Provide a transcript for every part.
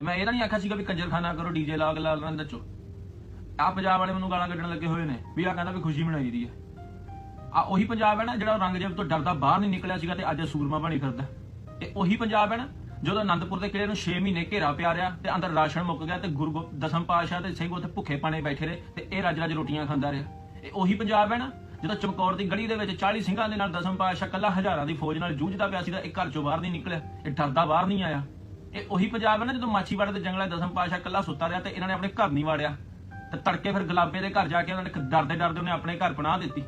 ਮੈਂ ਇਹ ਤਾਂ ਨਹੀਂ ਆਖਿਆ ਸੀਗਾ ਵੀ ਕੰਜਰਖਾਨਾ ਕਰੋ ਡੀਜੇ ਲਾ ਕੇ ਲਾਲ ਰੰਗ ਦੱਚੋ ਆ ਪੰਜਾਬ ਵਾਲੇ ਮੈਨੂੰ ਗਾਲਾਂ ਕੱਢਣ ਲੱਗੇ ਹੋਏ ਨੇ, ਵੀ ਆ ਕਹਿੰਦਾ ਵੀ ਖੁਸ਼ੀ ਮਨਾਈ ਦੀ ਹੈ ਆ ਉਹੀ ਪੰਜਾਬ ਹੈ ਨਾ ਜਿਹੜਾ ਔਰੰਗਜ਼ੇਬ ਤੋਂ ਡਰਦਾ ਬਾਹਰ ਨਹੀਂ ਨਿਕਲਿਆ ਸੀਗਾ ਤੇ ਅੱਜ ਸੂਰਮਾ ਬਣੀ ਫਿਰਦਾ। ਤੇ ਉਹੀ ਪੰਜਾਬ ਹੈ ਨਾ, ਜਦੋਂ ਅਨੰਦਪੁਰ ਦੇ ਕਿਲੇ ਨੂੰ 6 ਮਹੀਨੇ ਘੇਰਾ ਪਿਆ ਰਿਹਾ ਤੇ ਅੰਦਰ ਰਾਸ਼ਨ ਮੁੱਕ ਗਿਆ ਤੇ ਗੁਰੂ ਦਸਮ ਪਾਤਸ਼ਾਹ ਤੇ ਸਿੰਘ ਉੱਥੇ ਭੁੱਖੇ ਪਾਣੇ ਬੈਠੇ ਰਹੇ ਤੇ ਇਹ ਰੱਜ ਰੱਜ ਰੋਟੀਆਂ ਖਾਂਦਾ ਰਿਹਾ। ਇਹ ਉਹੀ ਪੰਜਾਬ ਹੈ ਨਾ, ਜਦੋਂ ਚਮਕੌਰ ਦੀ ਗਲੀ ਦੇ ਵਿੱਚ 40 ਸਿੰਘਾਂ ਦੇ ਨਾਲ ਦਸਮ ਪਾਤਸ਼ਾਹ ਕੱਲਾ ਹਜ਼ਾਰਾਂ ਦੀ ਫੌਜ ਨਾਲ ਜੂਝਦਾ ਪਿਆ ਸੀ ਤਾਂ ਇਹ ਘਰ ਚੋਂ ਬਾਹਰ ਨਹੀਂ ਨਿਕਲਿਆ, ਇਹ ਡਰਦਾ ਬਾਹਰ ਨਹੀਂ ਆਇਆ। ਇਹ ਉਹੀ ਪੰਜਾਬ ਹੈ ਨਾ, ਜਦੋਂ ਮਾਛੀਵਾੜੇ ਦੇ ਜੰਗਲਾਂ ਦਸਮ ਪਾਤਸ਼ਾਹ ਕੱਲਾ ਸੁੱਤਾ ਰਿਹਾ ਤੇ ਇਹਨਾਂ ਨੇ ਆਪਣੇ ਘਰ ਨਹੀਂ ਵਾੜਿਆ। ਤੇ ਤੜਕੇ ਫਿਰ ਗੁਲਾਬੇ ਦੇ ਘਰ ਜਾ ਕੇ ਉਹਨਾਂ ਨੇ ਡਰਦੇ ਡਰਦੇ ਉਹਨੇ ਆਪਣੇ ਘਰ ਪਨਾਹ ਦਿੱਤੀ।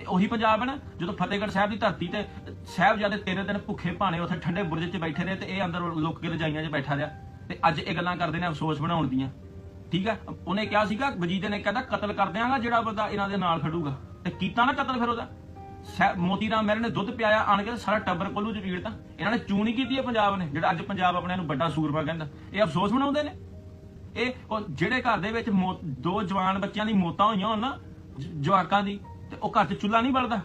ਇਹ ਉਹੀ ਪੰਜਾਬ ਹੈ ਨਾ, ਜਦੋਂ ਫਤਿਹਗੜ੍ਹ ਸਾਹਿਬ ਦੀ ਧਰਤੀ ਤੇ ਸਾਹਿਬਜ਼ਾਦੇ ਤਿੰਨ ਦਿਨ ਭੁੱਖੇ ਭਾਣੇ ਉੱਥੇ ਠੰਡੇ ਬੁਰਜ 'ਚ ਬੈਠੇ ਰਹੇ ਤੇ ਇਹ ਅੰਦਰ ਲੁੱਕ ਕੇ ਰਜਾਈਆਂ 'ਚ ਬੈਠਾ ਰਿਹਾ। ਤੇ ਅੱਜ ਇਹ ਗੱਲਾਂ ਕਰਦੇ ਨੇ ਅਫਸੋਸ ਬਣਾਉਣ ਦੀਆਂ। ਠੀਕ ਹੈ? ਉਹਨੇ ਕਿਹਾ ਸੀਗਾ, ਵਜੀਦੇ ਨੇ ਕਹਿੰਦਾ, ਕਤਲ ਕਰ ਦਿਆਂਗਾ ਜਿਹੜਾ ਬੰਦਾ ਇਹਨਾਂ ਦੇ ਨਾਲ ਖੜੂਗਾ। ਤੇ ਕੀਤਾ ਨਾ ਕਤਲ ਫਿਰ ਉਹਦਾ? ਮੋਤੀ ਰਾਮ ਮਹਿਰਾ ਨੇ ਦੁੱਧ ਪਿਆਇਆ, ਆਣ ਕੇ ਸਾਰਾ ਟੱਬਰ ਕੋਲੂ ਚ ਪੀੜਤਾ। ਇਹਨਾਂ ਨੇ ਚੂਣ ਕੀਤੀ ਹੈ ਪੰਜਾਬ ਨੇ, ਜਿਹੜਾ ਅੱਜ ਪੰਜਾਬ ਆਪਣੇ ਨੂੰ ਵੱਡਾ ਸੂਰਮਾ ਕਹਿੰਦਾ। ਇਹ ਅਫਸੋਸ ਮਨਾਉਂਦੇ ਨੇ? ਇਹ ਜਿਹੜੇ ਘਰ ਦੇ ਵਿੱਚ ਦੋ ਜਵਾਨ ਬੱਚਿਆਂ ਦੀ ਮੌਤਾਂ ਹੋਈਆਂ ਹੋਣ ਨਾ ਜਵਾਕਾਂ ਦੀ, ਤੇ ਉਹ ਘਰ 'ਚ ਚੁੱਲ੍ਹਾ ਨਹੀਂ ਬਲਦਾ।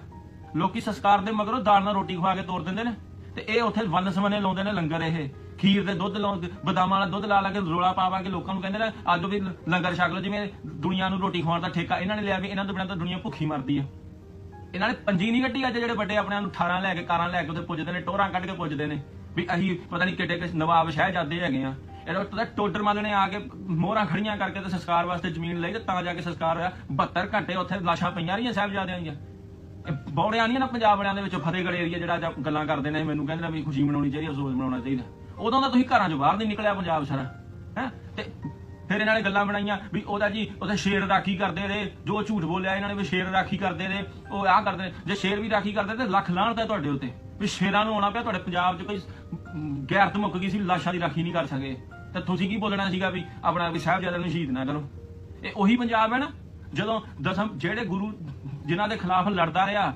ਲੋਕੀ ਸੰਸਕਾਰ ਦੇ ਮਗਰੋਂ ਦਾਲ ਨਾਲ ਰੋਟੀ ਖਵਾ ਕੇ ਤੋਰ ਦਿੰਦੇ ਨੇ। ਤੇ ਇਹ ਉੱਥੇ ਵੰਨ ਸਮਨੇ ਲਾਉਂਦੇ ਨੇ ਲੰਗਰ ਇਹ। ਖੀਰ ਦੇ ਦੁੱਧ ਲਾਉਂਦੇ ਬਦਾਮਾਂ ਵਾਲਾ ਦੁੱਧ ਲਾ ਲਾ ਕੇ ਰੋਲਾ ਪਾਵਾ ਕੇ ਲੋਕਾਂ ਨੂੰ ਕਹਿੰਦੇ ਨੇ, ਅੱਜ ਵੀ ਲੰਗਰ ਛਕ ਲਓ, ਜਿਵੇਂ ਦੁਨੀਆ ਨੂੰ ਰੋਟੀ ਖਵਾਉਣ ਦਾ ਠੇਕਾ ਇਹਨਾਂ ਨੇ ਲਿਆ ਵੀ ਇਹਨਾਂ ਤੋਂ ਬਿਨਾਂ ਤਾਂ ਦੁਨੀਆ ਭੁੱਖੀ ਮਰਦੀ ਆ। ਇਹਨਾਂ ਨੇ ਪੰਜੀ ਨਹੀਂ ਕੱਢੀ ਅੱਜ ਜਿਹੜੇ ਵੱਡੇ ਆਪਣੇ ਨੂੰ 18 ਲੈ ਕੇ, ਕਾਰਾਂ ਲੈ ਕੇ ਉੱਥੇ ਪੁੱਜਦੇ ਨੇ, ਟੋਰਾਂ ਕੱਢ ਕੇ ਪੁੱਜਦੇ ਨੇ। ਵੀ ਅਸੀਂ ਪਤਾ ਨਹੀਂ ਕਿੱਡੇ ਕਿ ਨਵਾਬ ਸ਼ਹਿਜ਼ਾਦੇ ਹੈਗੇ ਆ। ਇਹਨਾਂ ਪਤਾ ਟੋਡਰ ਮੱਲ ਨੇ ਆ ਕੇ ਮੋਹਰਾਂ ਖੜੀਆਂ ਕਰਕੇ ਤੇ ਸੰਸਕਾਰ ਵਾਸਤੇ ਜ਼ਮੀਨ ਲਈ ਤੇ ਤਾਂ ਜਾ ਕੇ ਸੰਸਕਾਰ ਹੋਇਆ। 72 ਘੰਟੇ ਉੱਥੇ ਲਾਸ਼ਾਂ ਪਈਆਂ ਰਹੀਆਂ ਸਾਹਿਬਜ਼ਾਦਿਆਂ ਦੀਆਂ। ਇਹ ਬੌੜਿਆਂ ਨਹੀਂ ਨਾ ਪੰਜਾਬ ਵਾਲਿਆਂ ਦੇ ਵਿੱਚ ਫਤਿਹਗੜ੍ਹ ਏਰੀਆ ਜਿਹੜਾ ਅੱਜ ਗੱਲਾਂ ਕਰਦੇ ਨੇ, ਮੈਨੂੰ ਕਹਿੰਦੇ ਨੇ ਵੀ ਖੁਸ਼ੀ ਮਨਾਉਣੀ ਚਾਹੀਦੀ, ਅਫਸੋਸ ਮਨਾਉਣਾ ਚਾਹੀਦਾ। ਉਦੋਂ ਦਾ ਤੁਸੀਂ ਘਰਾਂ 'ਚੋਂ ਬਾਹਰ ਨਹੀਂ ਨਿਕਲਿਆ ਪੰਜਾਬ ਸਾਰਾ। ਹੈ? ਤੇ ਫਿਰ ਇਹਨਾਂ ਨੇ ਗੱਲਾਂ ਬਣਾਈਆਂ ਵੀ ਉਹਦਾ ਜੀ, ਉਹਦੇ ਸ਼ੇਰ ਰਾਖੀ ਕਰਦੇ ਰਹੇ, ਜੋ ਝੂਠ ਬੋਲਿਆ ਇਹਨਾਂ ਨੇ ਵੀ ਸ਼ੇਰ ਰਾਖੀ ਕਰਦੇ ਰਹੇ, ਉਹ ਆਹ ਕਰਦੇ ਜੇ ਸ਼ੇਰ ਵੀ ਰਾਖੀ ਕਰਦੇ ਤੇ ਲੱਖ ਲਾਹਣਤ ਹੈ ਤੁਹਾਡੇ ਉੱਤੇ। ਵੀ ਸ਼ੇਰਾਂ ਨੂੰ ਆਉਣਾ ਪਿਆ, ਤੁਹਾਡੇ ਪੰਜਾਬ 'ਚ ਕੋਈ ਗੈਰਤ ਮੁੱਕ ਗਈ ਸੀ, ਲਾਸ਼ਾਂ ਦੀ ਰਾਖੀ ਨਹੀਂ ਕਰ ਸਕੇ। ਤੇ ਤੁਸੀਂ ਕੀ ਬੋਲਣਾ ਸੀਗਾ ਵੀ ਆਪਣਾ ਵੀ ਸਾਹਿਬਜ਼ਾਦਿਆਂ ਨੂੰ ਸ਼ਹੀਦ ਨਾ ਕਰੋ? ਇਹ ਉਹੀ ਪੰਜਾਬ ਹੈ ਨਾ, ਜਦੋਂ ਦਸਮ ਜਿਹੜੇ ਗੁਰੂ ਜਿਨ੍ਹਾਂ ਦੇ ਖਿਲਾਫ ਲੜਦਾ ਰਿਹਾ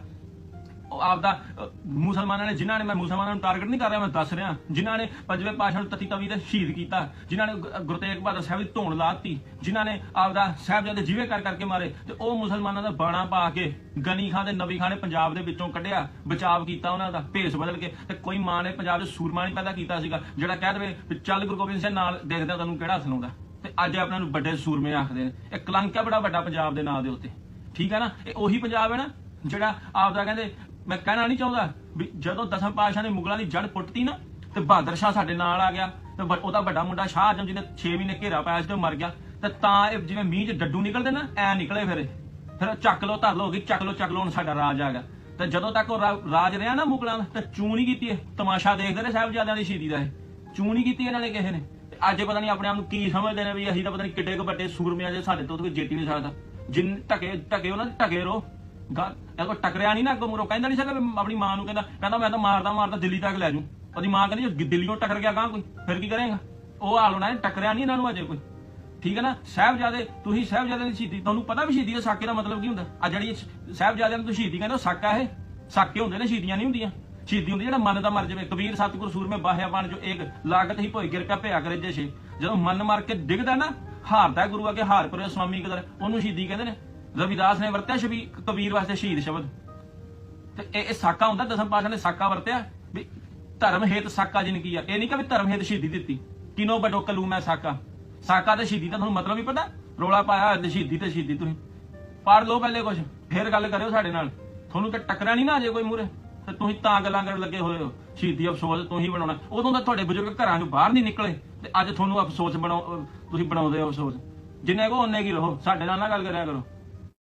ਆਪਦਾ ਮੁਸਲਮਾਨਾਂ ਨੇ, ਜਿਨ੍ਹਾਂ ਨੇ ਮੈਂ ਮੁਸਲਮਾਨਾਂ ਨੂੰ ਟਾਰਗੇਟ ਨਹੀਂ ਕਰ ਰਿਹਾ, ਮੈਂ ਦੱਸ ਰਿਹਾ। ਜਿਨ੍ਹਾਂ ਨੇ ਪੰਜਵੇਂ ਪਾਤਸ਼ਾਹ ਨੂੰ ਤਤੀ ਤਵੀ ਤੇ ਸ਼ਹੀਦ ਕੀਤਾ, ਜਿਨ੍ਹਾਂ ਨੇ ਗੁਰੂ ਤੇਗ ਬਹਾਦਰ ਸਾਹਿਬ ਦੀ ਧੌਣ ਲਾਤੀ ਜਿਨ੍ਹਾਂ ਨੇ ਆਪਦਾ ਸਾਹਿਬਜ਼ਾਦੇ ਜਿਵੇਂ ਕਰ ਕਰਕੇ ਮਾਰੇ, ਤੇ ਉਹ ਮੁਸਲਮਾਨਾਂ ਦਾ ਬਾਣਾ ਪਾ ਕੇ ਗਨੀ ਖਾਨ ਤੇ ਨਬੀ ਖਾਨ ਨੇ ਪੰਜਾਬ ਦੇ ਵਿੱਚੋਂ ਕੱਢਿਆ, ਬਚਾਵ ਕੀਤਾ ਉਹਨਾਂ ਦਾ, ਭੇਸ ਬਦਲ ਕੇ, ਤੇ ਕੋਈ ਮਾਂ ਨੇ ਪੰਜਾਬ ਦੇ ਸੂਰਮਾ ਨਹੀਂ ਪੈਦਾ ਕੀਤਾ ਸੀਗਾ, ਜਿਹੜਾ ਕਹਿ ਦੇਵੇ ਚੱਲ ਗੁਰੂ ਗੋਬਿੰਦ ਸਿੰਘ ਨਾਲ ਦੇਖਦੇ ਤੁਹਾਨੂੰ ਕਿਹੜਾ ਹੱਥ ਤੇ ਅੱਜ ਆਪਣਾ ਨੂੰ ਵੱਡੇ ਸੂਰਮੇ ਆਖਦੇ ਨੇ। ਇਹ ਕਲੰਕ ਹੈ ਬੜਾ ਵੱਡਾ ਪੰਜਾਬ ਦੇ ਨਾਂ ਦੇ ਉੱਤੇ। ਠੀਕ ਹੈ ਨਾ? ਇਹ ਉਹੀ ਪੰਜਾਬ ਹੈ ਨਾ, ਜਿਹੜਾ ਆਪਦਾ ਕਹਿੰਦੇ ਮੈਂ ਕਹਿਣਾ ਨਹੀਂ ਚਾਹੁੰਦਾ ਵੀ ਜਦੋਂ ਦਸਮ ਪਾਤਸ਼ਾਹ ਨੇ ਮੁਗਲਾਂ ਦੀ ਜੜ ਪੁੱਟਤੀ ਨਾ, ਤੇ ਬਹਾਦਰ ਸ਼ਾਹ ਸਾਡੇ ਨਾਲ ਆ ਗਿਆ, ਤੇ ਉਹਦਾ ਵੱਡਾ ਮੁੰਡਾ ਸ਼ਾਹ ਆਜਮ ਜਿਹਨੇ 6 ਮਹੀਨੇ ਘੇਰਾ ਪਾਇਆ ਸੀ ਤੇ ਉਹ ਮਰ ਗਿਆ, ਤੇ ਤਾਂ ਇਹ ਜਿਵੇਂ ਮੀਂਹ 'ਚ ਡੱਡੂ ਨਿਕਲਦੇ ਨਾ, ਐ ਨਿਕਲੇ ਫਿਰ ਫਿਰ ਚੱਕ ਲੋ ਧਰ ਲੋ ਗਈ ਚੱਕ ਲੋ ਚੱਕ ਲੋ ਹੁਣ ਸਾਡਾ ਰਾਜ ਆ ਗਿਆ। ਤੇ ਜਦੋਂ ਤੱਕ ਉਹ ਰਾਜ ਰਿਹਾ ਨਾ ਮੁਗਲਾਂ ਦਾ, ਤੇ ਚੂੰ ਨਹੀਂ ਕੀਤੀ ਇਹ। ਤਮਾਸ਼ਾ ਦੇਖਦੇ ਨੇ ਸਾਹਿਬਜ਼ਾਦਿਆਂ ਦੀ ਸ਼ਹੀਦੀ ਦਾ ਇਹ। ਚੂੰ ਨਹੀਂ ਕੀਤੀ ਇਹਨਾਂ ਨੇ ਕਿਸੇ ਨੇ। ਤੇ ਅੱਜ ਪਤਾ ਨਹੀਂ ਆਪਣੇ ਆਪ ਨੂੰ ਕੀ ਸਮਝਦੇ ਨੇ ਵੀ ਅਸੀਂ ਤਾਂ ਪਤਾ ਨਹੀਂ ਕਿੱਡੇ ਕੁ ਵੱਡੇ ਸੂਰਮਿਆਂ ਜੇ ਸਾਡੇ ਤੋਂ ਕੋਈ ਜੇਤੀ ਨਹੀਂ ਸਕਦਾ। ਜਿੰਨ ਟਕੇ ਟਕੇ ਉਹਨਾਂ ਦੇ ਟਕੇ ਰੋ ਗੱਲ, ਇਹ ਕੋ ਟਕਰਿਆ ਨਹੀਂ ਨਾ ਅੱਗੋਂ ਮੁਰੋ ਕਹਿੰਦਾ ਨਹੀਂ ਸਕਦਾ ਵੀ ਆਪਣੀ ਮਾਂ ਨੂੰ ਕਹਿੰਦਾ ਕਹਿੰਦਾ ਮੈਂ ਤਾਂ ਮਾਰਦਾ ਮਾਰਦਾ ਦਿੱਲੀ ਤੱਕ ਲੈ ਜੂ ਉਹਦੀ ਮਾਂ ਕਹਿੰਦੀ, ਜੇ ਦਿੱਲੀੋਂ ਟਕਰ ਗਿਆ ਗਾਂ ਕੋਈ, ਫਿਰ ਕੀ ਕਰੇਗਾ? ਉਹ ਹਾਲ ਹੋਣਾ ਇਹ ਟਕਰਿਆ ਨਹੀਂ ਇਹਨਾਂ ਨੂੰ ਅਜੇ ਕੋਈ। ਠੀਕ ਹੈ ਨਾ? ਸਾਹਿਬਜ਼ਾਦੇ, ਤੁਸੀਂ ਸਾਹਿਬਜ਼ਾਦੇ ਦੀ ਸ਼ਹੀਦੀ, ਤੁਹਾਨੂੰ ਪਤਾ ਵੀ ਸ਼ਹੀਦੀ ਦੇ ਸਾਕੇ ਦਾ ਮਤਲਬ ਕੀ ਹੁੰਦਾ? ਆ ਜਿਹੜੀ ਸਾਹਿਬਜ਼ਾਦਿਆਂ ਨੂੰ ਤੁਸੀਂ ਸ਼ਹੀਦੀ ਕਹਿੰਦੇ ਹੋ, ਸਾਕਾ ਇਹ? ਸਾਕੇ ਹੁੰਦੇ ਨੇ, ਸ਼ਹੀਦੀਆਂ ਨਹੀਂ ਹੁੰਦੀਆਂ। ਸ਼ਹੀਦੀ ਹੁੰਦੀ ਜਿਹੜਾ ਮਨ ਦਾ ਮਰ ਜਾਵੇ। ਕਬੀਰ ਸਤਿਗੁਰ ਸੂਰਮੇ ਬਾਹਿਆ ਬਣ ਜੋ ਇੱਕ ਲਾਗਤ ਹੀ ਭੋਈ ਗਿਰ ਕੇ ਭਿਆ ਕਰੇ ਜੇ ਛੇ। ਜਦੋਂ ਮਨ ਮਰ ਕੇ ਡਿੱਗਦਾ ਨਾ, ਹਾਰਦਾ ਗੁਰੂ ਅੱਗੇ ਹਾਰ ਪਰੇ ਸਵਾਮੀ ਕਦਰ ਉਹਨੂੰ ਸ਼ਹੀਦੀ ਕਹਿੰਦੇ ਨੇ। ਰਵਿਦਾਸ ਨੇ ਵਰਤਿਆ ਸ਼ਬੀ ਕਬੀਰ ਵਾਸਤੇ ਸ਼ਹੀਦ ਸ਼ਬਦ। ਤੇ ਇਹ ਇਹ ਸਾਕਾ ਹੁੰਦਾ, ਦਸਮ ਪਾਤਸ਼ਾਹ ਨੇ ਸਾਕਾ ਵਰਤਿਆ, ਵੀ ਧਰਮ ਹੇਤ ਸਾਕਾ ਜਿਨ ਕੀ ਆ। ਇਹ ਨਹੀਂ ਕਿ ਵੀ ਧਰਮ ਹੇਤ ਸ਼ਹੀਦੀ ਦਿੱਤੀ। ਕਿਨੋ ਬਡੋ ਕਲੂ ਮੈਂ ਸਾਕਾ? ਸਾਕਾ ਤੇ ਸ਼ਹੀਦੀ ਦਾ ਤੁਹਾਨੂੰ ਮਤਲਬ ਵੀ ਪਤਾ? ਰੋਲਾ ਪਾਇਆ ਹੋਇਆ ਤੇ ਸ਼ਹੀਦੀ ਤੇ ਸ਼ਹੀਦੀ ਤੁਸੀਂ। ਪੜ ਲਓ ਪਹਿਲੇ ਕੁਝ ਫੇਰ ਗੱਲ ਕਰਿਓ ਸਾਡੇ ਨਾਲ। ਤੁਹਾਨੂੰ ਤਾਂ ਟੱਕਰਿਆ ਨਹੀਂ ਨਾ ਅਜੇ ਕੋਈ ਮੂਰੇ ਤੇ ਤੁਸੀਂ ਤਾਂ ਗੱਲਾਂ ਕਰਨ ਲੱਗੇ ਹੋਏ ਹੋ। ਸ਼ਹੀਦੀ ਅਫਸੋਸ ਤੁਸੀਂ ਬਣਾਉਣਾ। ਉਦੋਂ ਤਾਂ ਤੁਹਾਡੇ ਬਜ਼ੁਰਗ ਘਰਾਂ ਚੋਂ ਬਾਹਰ ਨਹੀਂ ਨਿਕਲੇ। ਤੇ ਅੱਜ ਤੁਹਾਨੂੰ ਅਫਸੋਸ ਬਣਾਓ ਤੁਸੀਂ ਬਣਾਉਂਦੇ ਹੋ ਅਫਸੋਸ। ਜਿੰਨੇ ਕੋ ਉਹਨੇ ਕੀ ਰਹੋ। ਸਾਡੇ ਨਾਲ ਨਾ ਗੱਲ ਕਰਿਆ ਕਰੋ।